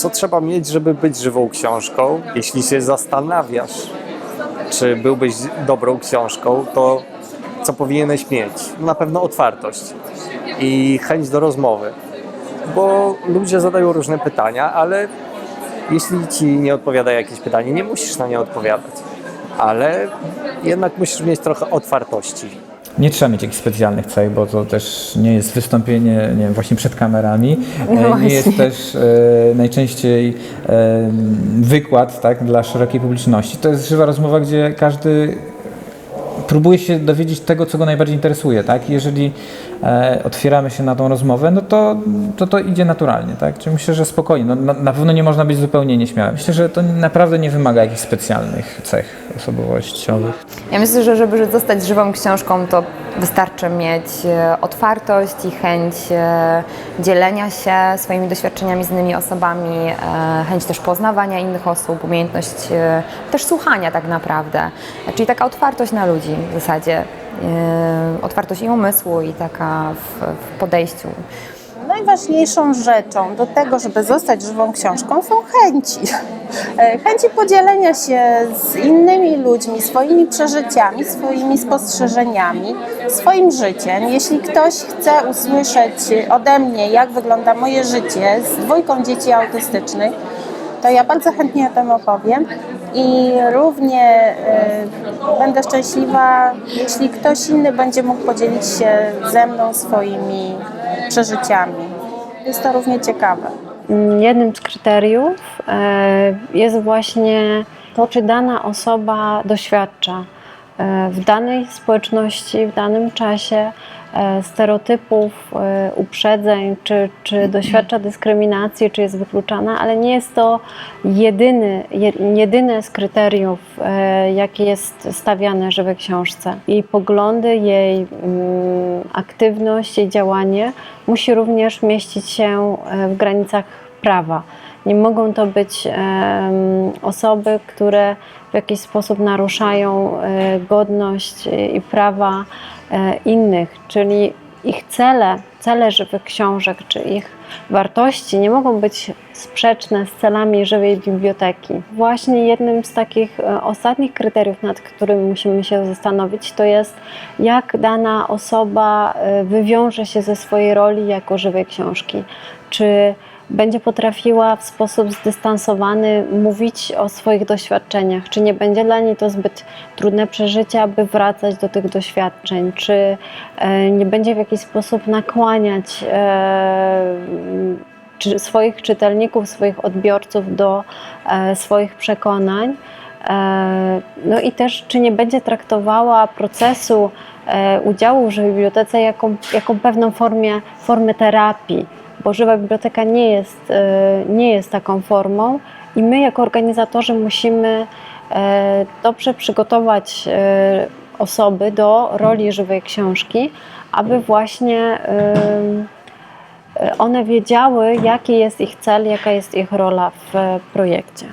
Co trzeba mieć, żeby być żywą książką? Jeśli się zastanawiasz, czy byłbyś dobrą książką, to co powinieneś mieć? Na pewno otwartość i chęć do rozmowy, bo ludzie zadają różne pytania, ale jeśli ci nie odpowiada jakieś pytanie, nie musisz na nie odpowiadać, ale jednak musisz mieć trochę otwartości. Nie trzeba mieć jakichś specjalnych cech, bo to też nie jest wystąpienie nie wiem, właśnie przed kamerami. No E, właśnie. nie jest też e, najczęściej e, wykład tak, dla szerokiej publiczności. To jest żywa rozmowa, gdzie każdy próbuje się dowiedzieć tego, co go najbardziej interesuje. Tak? Jeżeli e, otwieramy się na tą rozmowę, no to, to to idzie naturalnie. Tak? Czyli myślę, że spokojnie. No, na, na pewno nie można być zupełnie nieśmiałym. Myślę, że to naprawdę nie wymaga jakichś specjalnych cech osobowościowych. Ja myślę, że żeby zostać żywą książką, to wystarczy mieć e, otwartość i chęć e, dzielenia się swoimi doświadczeniami z innymi osobami, e, chęć też poznawania innych osób, umiejętność też słuchania tak naprawdę. Czyli taka otwartość na ludzi w zasadzie. e, Otwartość i umysłu, i taka w, w podejściu. Najważniejszą rzeczą do tego, żeby zostać żywą książką, są chęci. E, Chęci podzielenia się z innymi ludźmi swoimi przeżyciami, swoimi spostrzeżeniami, swoim życiem. Jeśli ktoś chce usłyszeć ode mnie, jak wygląda moje życie z dwójką dzieci autystycznych, to ja bardzo chętnie o tym opowiem. I równie e, będę szczęśliwa, jeśli ktoś inny będzie mógł podzielić się ze mną swoimi przeżyciami. Jest to równie ciekawe. Jednym z kryteriów e, jest właśnie to, czy dana osoba doświadcza w danej społeczności, w danym czasie e, stereotypów, e, uprzedzeń, czy, czy doświadcza dyskryminacji, czy jest wykluczana, ale nie jest to jedyny, je, jedyne z kryteriów, e, jakie jest stawiane żywej książce. Jej poglądy, jej mm, aktywność, jej działanie musi również mieścić się e, w granicach prawa. Nie mogą to być osoby, które w jakiś sposób naruszają e, godność i prawa e, innych, czyli ich cele, cele żywych książek, czy ich wartości nie mogą być sprzeczne z celami żywej biblioteki. Właśnie jednym z takich e, ostatnich kryteriów, nad którym musimy się zastanowić, to jest jak dana osoba e, wywiąże się ze swojej roli jako żywej książki. Czy będzie potrafiła w sposób zdystansowany mówić o swoich doświadczeniach, czy nie będzie dla niej to zbyt trudne przeżycie, aby wracać do tych doświadczeń, czy e, nie będzie w jakiś sposób nakłaniać e, czy swoich czytelników, swoich odbiorców do e, swoich przekonań. E, No i też, czy nie będzie traktowała procesu e, udziału w żywej bibliotece jako, jako pewną formie, formę terapii, bo żywa biblioteka nie jest, e, nie jest taką formą i my jako organizatorzy musimy e, dobrze przygotować e, osoby do roli żywej książki, aby właśnie em, e, one wiedziały, jaki jest ich cel, jaka jest ich rola w projekcie.